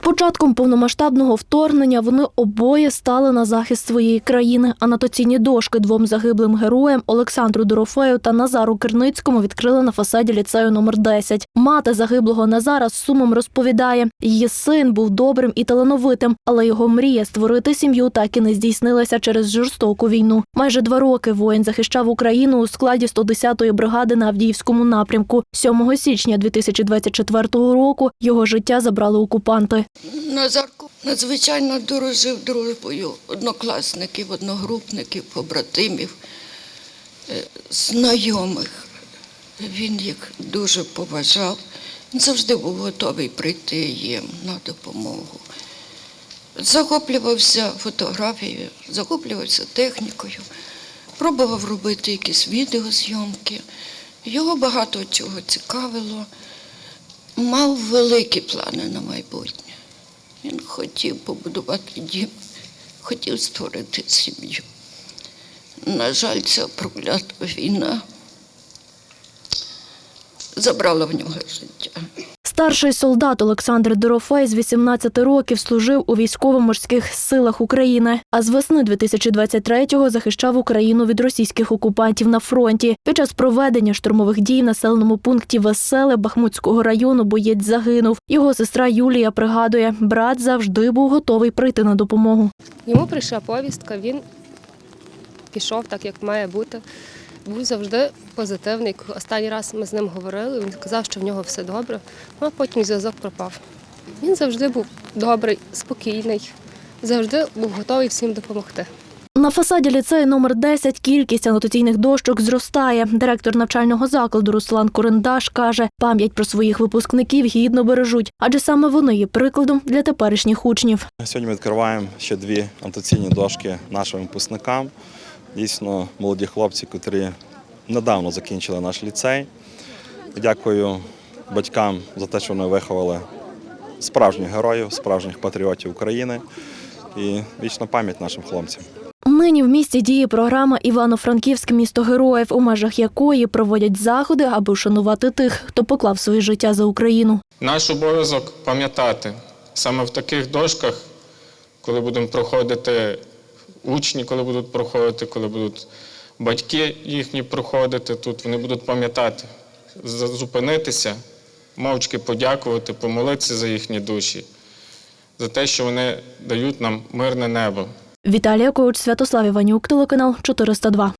початком повномасштабного вторгнення вони обоє стали на захист своєї країни. Анотаційні дошки двом загиблим героям Олександру Дорофею та Назару Кирницькому відкрили на фасаді ліцею номер 10. Мати загиблого Назара з сумом розповідає, її син був добрим і талановитим, але його мрія створити сім'ю так і не здійснилася через жорстоку війну. Майже два роки воїн захищав Україну у складі 110-ї бригади на Авдіївському напрямку. 7 січня 2024 року його життя забрали окупанти. Назарко надзвичайно дорожив дружбою однокласників, одногрупників, побратимів, е, знайомих. Він їх дуже поважав. Він завжди був готовий прийти їм на допомогу. Захоплювався фотографією, захоплювався технікою, пробував робити якісь відеозйомки. Його багато чого цікавило. Мав великі плани на майбутнє. Він хотів побудувати дім, хотів створити сім'ю. На жаль, ця проклята війна забрала в нього життя. Старший солдат Олександр Дорофей з 18 років служив у військово-морських силах України, а з весни 2023-го захищав Україну від російських окупантів на фронті. Під час проведення штурмових дій населеному пункті Веселе Бахмутського району боєць загинув. Його сестра Юлія пригадує, брат завжди був готовий прийти на допомогу. Йому прийшла повістка, він пішов так, як має бути. Був завжди позитивний. Останній раз ми з ним говорили, він сказав, що в нього все добре, ну, а потім зв'язок пропав. Він завжди був добрий, спокійний, завжди був готовий всім допомогти. На фасаді ліцею номер 10 кількість анотаційних дощок зростає. Директор навчального закладу Руслан Корендаш каже, пам'ять про своїх випускників гідно бережуть, адже саме вони є прикладом для теперішніх учнів. Сьогодні ми відкриваємо ще дві анотаційні дошки нашим випускникам. Дійсно, молоді хлопці, котрі недавно закінчили наш ліцей. Дякую батькам за те, що вони виховали справжніх героїв, справжніх патріотів України. І вічна пам'ять нашим хлопцям. Нині в місті діє програма Івано-Франківське місто героїв, у межах якої проводять заходи, аби вшанувати тих, хто поклав своє життя за Україну. Наш обов'язок пам'ятати саме в таких дошках, коли будемо проходити учні, коли будуть проходити, коли будуть батьки їхні проходити тут, вони будуть пам'ятати, зупинитися, мовчки подякувати, помолитися за їхні душі, за те, що вони дають нам мирне небо. Віталія Коуч, Святослав Іванюк, телеканал 402.